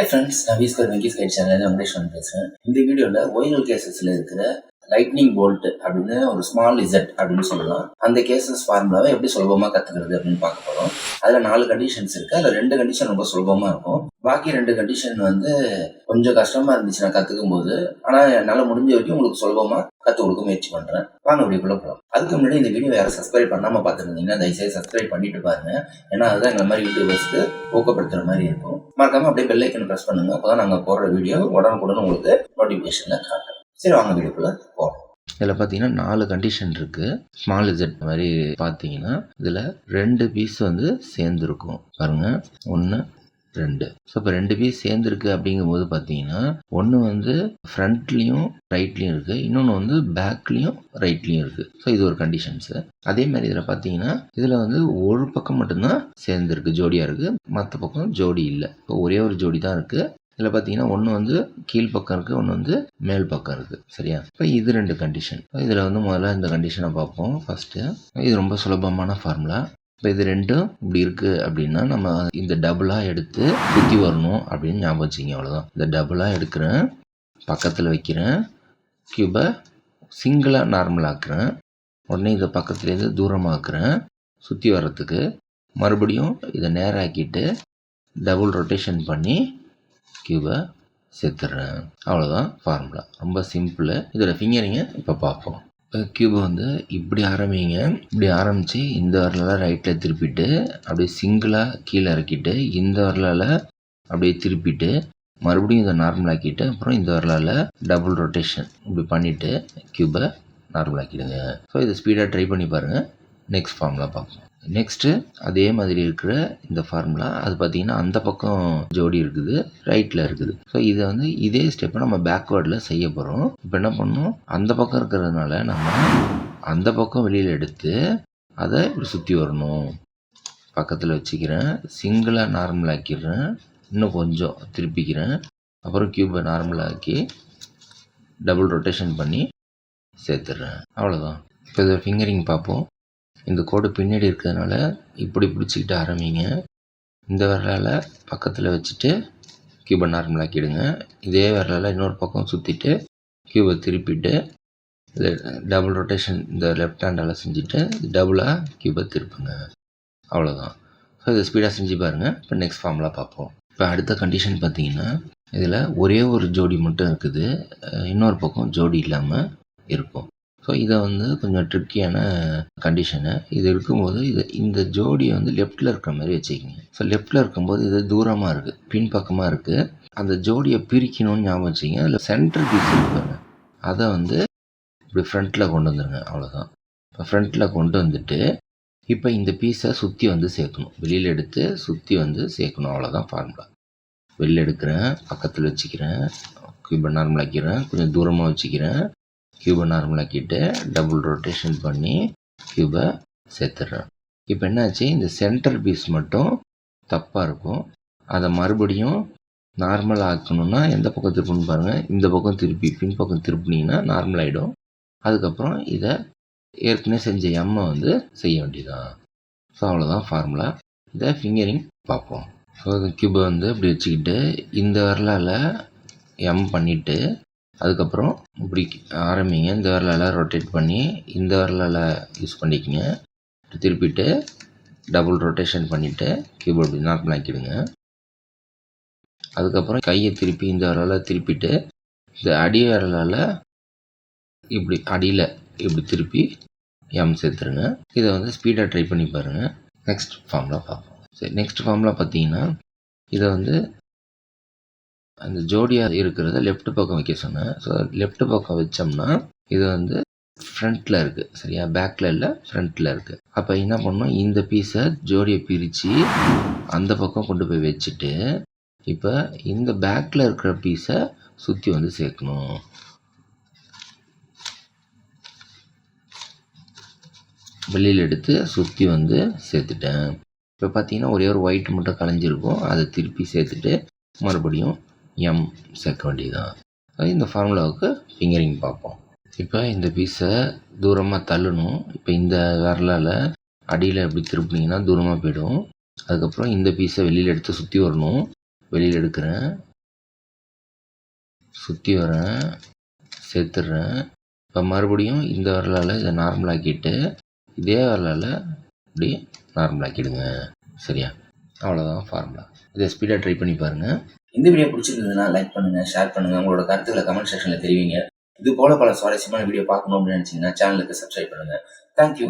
High friends நான் வீஸ்கர் Venky's guide channel Venkateswaran பேசுகிறேன் இந்த வீடியோவில் ஒயினல் கேசஸில் இருக்கிற லைட்னிங் போல்ட் அப்படின்னு ஒரு ஸ்மால் இசட் அப்படின்னு சொல்லலாம். அந்த கேசஸ் ஃபார்முலாவை எப்படி சுலபமாக கற்றுக்கிறது அப்படின்னு பார்க்க போகிறோம் அதில் நாலு கண்டிஷன்ஸ் இருக்குது அதில் ரெண்டு கண்டிஷன் ரொம்ப சுலபமாக இருக்கும். பாக்கி ரெண்டு கண்டிஷன் வந்து கொஞ்சம் கஷ்டமாக இருந்துச்சு நான் கற்றுக்கும் போது ஆனால் என்னால் முடிஞ்ச வரைக்கும் உங்களுக்கு சுலபமாக கற்றுக் கொடுக்க முயற்சி பண்ணுறேன் வாங்க வீடியோக்குள்ளே போகலாம் அதுக்கு முன்னாடி இந்த வீடியோ யாரும் சப்ஸ்கிரைப் பண்ணாமல் பார்த்துருந்தீங்கன்னா தயவுசெய்து சப்ஸ்கிரைப் பண்ணிட்டு பாருங்க. ஏன்னா அதுதான் எங்களை மாதிரி யூடியூபர்ஸ்க்கு ஊக்கப்படுத்துகிற மாதிரி இருக்கும். மறக்காம அப்படியே பெல்லைக்கன் ப்ரெஸ் பண்ணுங்க. அப்பதான் நாங்கள் போடுற வீடியோ உடனுக்குடன் உங்களுக்கு நோட்டிஃபிகேஷனில் காட்டும். சரி வாங்க வீடியோக்குள்ள போகலாம் இதில் பார்த்தீங்கன்னா நாலு கண்டிஷன் இருக்குது ஸ்மால் இசட் மாதிரி பார்த்தீங்கன்னா இதில் ரெண்டு பீஸ் வந்து சேர்ந்துருக்கும். பாருங்க. ஒன்று ரெண்டு. ஸோ இப்போ ரெண்டு பீஸ் சேர்ந்துருக்கு அப்படிங்கும்போது பார்த்தீங்கன்னா ஒன்று வந்து ஃப்ரண்ட்லேயும் ரைட்லேயும் இருக்குது இன்னொன்று வந்து பேக்லேயும் ரைட்லேயும் இருக்குது ஸோ இது ஒரு கண்டிஷன்ஸு அதே மாதிரி இதில் பார்த்தீங்கன்னா இதில் வந்து ஒரு பக்கம் மட்டும்தான் சேர்ந்துருக்கு. ஜோடியாக இருக்குது மற்ற பக்கம் ஜோடி இல்லை. இப்போ ஒரே ஒரு ஜோடி தான் இருக்குது இதில் பார்த்தீங்கன்னா ஒன்று வந்து கீழ் பக்கம் இருக்குது ஒன்று வந்து மேல் பக்கம் இருக்குது சரியா? இப்போ இது ரெண்டு கண்டிஷன் இதில் வந்து முதல்ல இந்த கண்டிஷனை பார்ப்போம். ஃபஸ்ட்டு இது ரொம்ப சுலபமான ஃபார்முலா இப்போ இது ரெண்டும் இப்படி இருக்குது அப்படின்னா நம்ம இந்த டபுளாக எடுத்து சுற்றி வரணும் அப்படின்னு ஞாபகம் வச்சுங்க அவ்வளோதான் இந்த டபுளாக எடுக்கிறேன் பக்கத்தில் வைக்கிறேன் க்யூபை சிங்கிளாக நார்மலாக்குறேன் உடனே இதை பக்கத்துலேருந்து தூரமாக்குறேன் சுற்றி வர்றதுக்கு. மறுபடியும் இதை நேராக்கிட்டு டபுள் ரொட்டேஷன் பண்ணி க்யூபை சேர்த்துடுறேன் அவ்வளோதான் ஃபார்முலா ரொம்ப சிம்பிள் இதோட ஃபிங்கரிங்கை இப்போ பார்ப்போம். இப்போ க்யூபை வந்து இப்படி ஆரம்பிங்க. இப்படி ஆரம்பித்து இந்த வரலால் ரைட்டில் திருப்பிட்டு அப்படியே சிங்கிளாக கீழே இறக்கிட்டு இந்த வரலால் அப்படியே திருப்பிட்டு மறுபடியும் இதை நார்மல் ஆக்கிட்டு அப்புறம் இந்த வரலால் டபுள் ரொட்டேஷன் இப்படி பண்ணிவிட்டு கியூபை நார்மல் ஆக்கிடுங்க. ஸோ இதை ஸ்பீடாக ட்ரை பண்ணி பாருங்கள் நெக்ஸ்ட் ஃபார்முலா பார்ப்போம். நெக்ஸ்ட்டு அதே மாதிரி இருக்கிற இந்த ஃபார்முலா அது பார்த்தீங்கன்னா அந்த பக்கம் ஜோடி இருக்குது ரைட்டில் இருக்குது. ஸோ இதை வந்து இதே ஸ்டெப்பை நம்ம பேக்வேர்டில் செய்ய போகிறோம் இப்போ என்ன பண்ணணும்? அந்த பக்கம் இருக்கிறதுனால நம்ம அந்த பக்கம் வெளியில் எடுத்து அதை இப்படி சுற்றி வரணும். பக்கத்தில் வச்சுக்கிறேன் சிங்கிளாக நார்மல் ஆக்கிடுறேன் இன்னும் கொஞ்சம் திருப்பிக்கிறேன். அப்புறம் க்யூபை நார்மல் ஆக்கி டபுள் ரொட்டேஷன் பண்ணி சேர்த்துடுறேன். அவ்வளோதான் இப்போ இதை ஃபிங்கரிங் பார்ப்போம். இந்த கோடு பின்னாடி இருக்கிறதுனால இப்படி பிடிச்சிக்கிட்டு ஆரம்பிங்க. இந்த விரலால் பக்கத்தில் வச்சுட்டு க்யூபை நார்மல் ஆக்கிடுங்க. இதே விரலால் இன்னொரு பக்கம் சுற்றிட்டு க்யூபை திருப்பிட்டு இது டபுள் ரொட்டேஷன் இந்த லெஃப்ட் ஹேண்டால் செஞ்சுட்டு டபுளாக க்யூபை திருப்புங்க. அவ்வளோதான் ஸோ இதை ஸ்பீடாக செஞ்சு பாருங்கள் இப்போ நெக்ஸ்ட் ஃபார்ம்லாம் பார்ப்போம். இப்போ அடுத்த கண்டிஷன் பார்த்தீங்கன்னா இதில் ஒரே ஒரு ஜோடி மட்டும் இருக்குது. இன்னொரு பக்கம் ஜோடி இல்லாமல் இருக்கும். ஸோ இதை வந்து கொஞ்சம் ட்ரிக்கியான கண்டிஷனு இது இருக்கும்போது இது இந்த ஜோடியை வந்து லெஃப்ட்டில் இருக்கிற மாதிரி வச்சுக்கிங்க. ஸோ லெஃப்ட்டில் இருக்கும்போது இது தூரமாக இருக்குது பின்பக்கமாக இருக்குது அந்த ஜோடியை பிரிக்கணும்னு ஞாபகம் வச்சுங்க அதில் சென்டர் பீஸ் இருப்பாங்க அதை வந்து இப்படி ஃப்ரண்ட்டில் கொண்டு வந்துருங்க அவ்வளோதான் இப்போ ஃப்ரண்ட்டில் கொண்டு வந்துட்டு இப்போ இந்த பீஸை சுற்றி வந்து சேர்க்கணும். வெளியில் எடுத்து சுற்றி வந்து சேர்க்கணும் அவ்வளோதான் ஃபார்முலா வெளியில் எடுக்கிறேன் பக்கத்தில் வச்சுக்கிறேன் இப்போ நார்மலாக்கிறேன் கொஞ்சம் தூரமாக வச்சுக்கிறேன். கியூபை நார்மல் ஆக்கிட்டு டபுள் ரொட்டேஷன் பண்ணி கியூபை சேர்த்துடுறேன். இப்போ என்னாச்சு? இந்த சென்டர் பீஸ் மட்டும் தப்பாக இருக்கும். அதை மறுபடியும் நார்மல் ஆக்கணும்னா எந்த பக்கம் திருப்பணும் பாருங்கள் இந்த பக்கம் திருப்பி பின் பக்கம் திருப்பினீங்கன்னா நார்மல் ஆகிடும் அதுக்கப்புறம் இதை ஏற்கனவே செஞ்ச எம்மை வந்து செய்ய வேண்டியதான் ஸோ அவ்வளோதான் ஃபார்முலா இதை ஃபிங்கரிங் பார்ப்போம். ஸோ கியூபை வந்து இப்படி வச்சுக்கிட்டு இந்த வரலால் எம் பண்ணிவிட்டு அதுக்கப்புறம் இப்படி ஆரம்பிங்க. இந்த விரலால் ரொட்டேட் பண்ணி இந்த விரலால் யூஸ் பண்ணிக்கங்க. திருப்பிட்டு டபுள் ரொட்டேஷன் பண்ணிவிட்டு கீபோர்டு இப்படி நார்மல் ஆக்கிடுங்க. அதுக்கப்புறம் கையை திருப்பி இந்த விரலால் திருப்பிட்டு இந்த அடி விரலால் இப்படி அடியில் இப்படி திருப்பி எம் சேர்த்துருங்க. இதை வந்து ஸ்பீடாக ட்ரை பண்ணி பாருங்கள் நெக்ஸ்ட் ஃபார்மில் பார்ப்போம். சரி நெக்ஸ்ட் ஃபார்மில் பார்த்தீங்கன்னா இதை வந்து அந்த ஜோடியாக இருக்கிறத லெஃப்ட் பக்கம் வைக்க சொன்னேன். ஸோ லெஃப்ட் பக்கம் வச்சோம்னா இது வந்து ஃப்ரண்ட்டில் இருக்குது சரியா? பேக்கில் இல்லை ஃப்ரண்ட்டில் இருக்குது அப்போ என்ன பண்ணணும்? இந்த பீஸை ஜோடியை பிரித்து அந்த பக்கம் கொண்டு போய் வச்சுட்டு இப்போ இந்த பேக்கில் இருக்கிற பீஸை சுற்றி வந்து சேர்க்கணும். வெளியில் எடுத்து சுற்றி வந்து சேர்த்துட்டேன். இப்போ பார்த்தீங்கன்னா ஒரே ஒரு ஒயிட் மட்டும் கலைஞ்சிருக்கும். அதை திருப்பி சேர்த்துட்டு மறுபடியும் எம் சேர்க்க தான் அது இந்த ஃபார்முலாவுக்கு ஃபிங்கரிங் பார்ப்போம். இப்போ இந்த பீஸை தூரமாக தள்ளணும். இப்போ இந்த விரலால் அடியில் இப்படி திருப்பினீங்கன்னா தூரமாக போயிடும். அதுக்கப்புறம் இந்த பீஸை வெளியில் எடுத்து சுற்றி வரணும். வெளியில் எடுக்கிறேன். சுற்றி வரேன். சேர்த்துடுறேன். இப்போ மறுபடியும் இந்த வரலால் இதை நார்மலாக்கிட்டு இதே வரலால் இப்படி நார்மலாக்கிடுங்க சரியா? அவ்வளோதான் ஃபார்முலா இதை ஸ்பீடாக ட்ரை பண்ணி பாருங்கள் இந்த வீடியோ பிடிச்சிருந்ததுன்னா லைக் பண்ணுங்க ஷேர் பண்ணுங்க. உங்களோட கருத்துக்களை கமெண்ட் செக்ஷனில் தெரிவிங்க. இது போல பல சுவாரஸ்யமான வீடியோ பார்க்கணும் அப்படின்னு நினைச்சீங்கன்னா சேனலுக்கு சப்ஸ்கிரைப் பண்ணுங்க. தேங்க்யூ